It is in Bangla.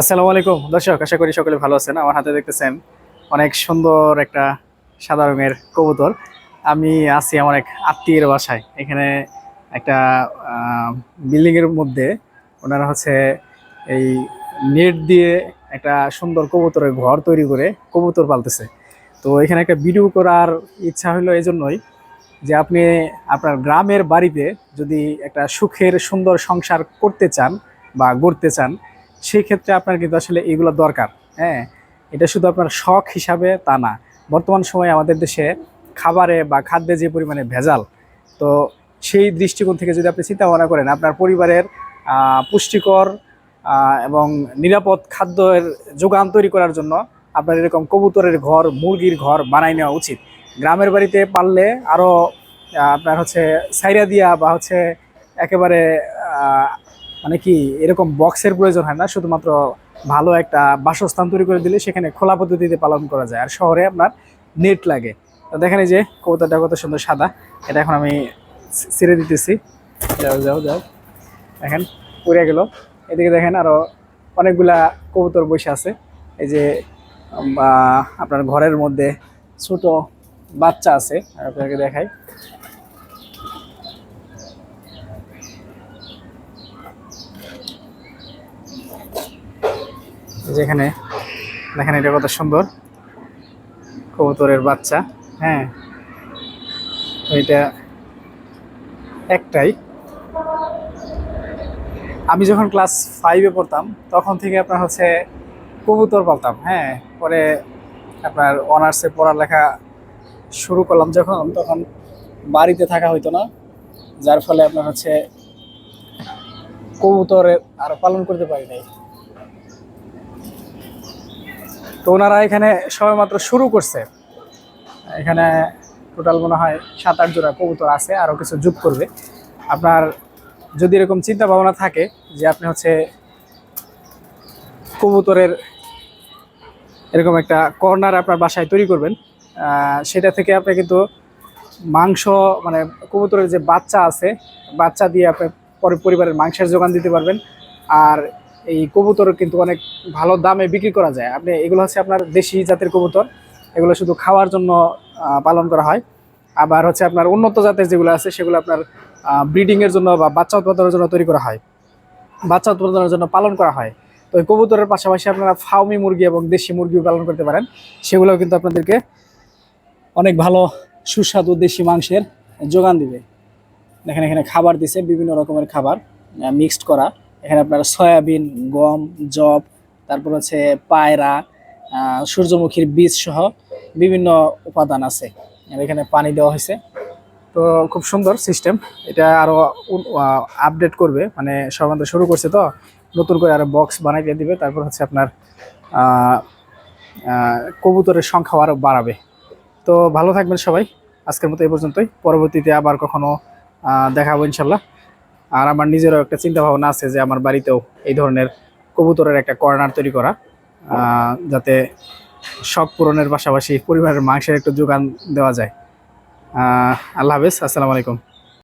আসসালামু আলাইকুম। দর্শক, আশা করি সকলে ভালো আছেন। আমার হাতে দেখতেছেন অনেক সুন্দর একটা সাদা রঙের কবুতর। আমি আছি আমার এক আত্মীয়ের বাসায়। এখানে একটা বিল্ডিং এর মধ্যে ওনারা হচ্ছে এই নেট দিয়ে একটা সুন্দর কবুতরের ঘর তৈরি করে কবুতর পালতেছে। তো এখানে একটা ভিডিও করার ইচ্ছা হলো এই জন্যই যে আপনি আপনার গ্রামের বাড়িতে যদি একটা সুখের, সুন্দর সংসার করতে চান বা গড়তে চান সেই ক্ষেত্রে আপনার কিন্তু আসলে এগুলো দরকার হ্যাঁ? এটা শুধু আপনার শখ হিসাবে তা না। বর্তমান সময়ে আমাদের দেশে খাবারে বা খাদ্যে যে পরিমাণে ভেজাল, তো সেই দৃষ্টিকোণ থেকে যদি আপনি চিন্তা ভাবনা করেন, আপনার পরিবারের পুষ্টিকর এবং নিরাপদ খাদ্যের যোগান তৈরি করার জন্য আপনার এরকম কবুতরের ঘর, মুরগির ঘর বানাই নেওয়া উচিত। গ্রামের বাড়িতে পারলে আরও আপনার হচ্ছে সাইরা দিয়া বা হচ্ছে একেবারে মানে কি, এরকম বক্সের প্রয়োজন হয় না, শুধুমাত্র ভালো একটা বাসস্থান তৈরি করে দিলে সেখানে খোলা পদ্ধতিতে পালন করা যায়। আর শহরে আপনার নেট লাগে। তো দেখেন এই যে, কবুতরটা কত সুন্দর সাদা। এটা এখন আমি ছিঁড়ে দিতেছি। যাও যাও যাও। দেখেন উড়ে গেল। এদিকে দেখেন আরও অনেকগুলা কবুতর বসে আছে। এই যে আপনার ঘরের মধ্যে ছোট বাচ্চা আছে। আপনাকে দেখাই। যেখানে দেখেন এটা কত সুন্দর। কবুতরের বাচ্চা হ্যাঁ। এটা একটাই। আমি যখন ক্লাস ফাইভে পড়তাম, তখন থেকে আপনার হচ্ছে কবুতর পালতাম হ্যাঁ। পরে আপনার অনার্সে পড়ালেখা শুরু করলাম যখন, তখন বাড়িতে থাকা হইতো না। যার ফলে আপনার হচ্ছে কবুতরের আর পালন করতে পারি নাই। তো ওনারা এখানে সবেমাত্র শুরু করছে। এখানে টোটাল মনে হয় সাত আট জোড়া কবুতর আছে আরও কিছু যোগ করবে। আপনার যদি এরকম চিন্তা ভাবনা থাকে যে আপনি হচ্ছে কবুতরের এরকম একটা কর্নার আপনার বাসায় তৈরি করবেন সেটা থেকে আপনি কিন্তু মাংস মানে কবুতরের যে বাচ্চা আছে, বাচ্চা দিয়ে আপনি পরে, পরিবারের মাংসের যোগান দিতে পারবেন। আর এই কবুতর কিন্তু অনেক ভালো দামে বিক্রি করা যায়। আপনি, এগুলো হচ্ছে আপনার দেশি জাতের কবুতর। এগুলো শুধু খাওয়ার জন্য পালন করা হয়। আবার হচ্ছে আপনার উন্নত জাতের যেগুলো আছে, সেগুলো আপনার ব্রিডিংয়ের জন্য বা বাচ্চা উৎপাদনের জন্য তৈরি করা হয়। বাচ্চা উৎপাদনের জন্য পালন করা হয়। তো এই কবুতরের পাশাপাশি আপনারা ফাউমি মুরগি এবং দেশি মুরগিও পালন করতে পারেন। সেগুলোও কিন্তু আপনাদেরকে অনেক ভালো সুস্বাদু দেশি মাংসের যোগান দিবে। দেখেন এখানে খাবার দিছে, বিভিন্ন রকমের খাবার মিক্সড করা। এখানে আপনার সয়াবিন, গম জব তারপর হচ্ছে পায়রা সূর্যমুখীর বীজ সহ বিভিন্ন উপাদান আছে। এখানে পানি দেওয়া হয়েছে। তো খুব সুন্দর সিস্টেম। এটা আরও আপডেট করবে। মানে সর্বান্ত শুরু করছে তো। নতুন করে আরও বক্স বানাইতে দিবে। তারপর হচ্ছে আপনার কবুতরের সংখ্যা আরও বাড়াবে। তো ভালো থাকবেন সবাই। আজকের মতো এই পর্যন্তই। পরবর্তীতে আবার কখনো দেখাবো ইনশাল্লাহ। আর আমার নিজেরও একটা চিন্তা ভাবনা আছে যে আমার বাড়িতেও এই ধরনের কবুতরের একটা কর্নার তৈরি করা যাতে শখ পূরণের পাশাপাশি পরিবারের মাংসের একটু যোগান দেওয়া যায়। আল্লাহ হাফেজ, আসসালামু আলাইকুম।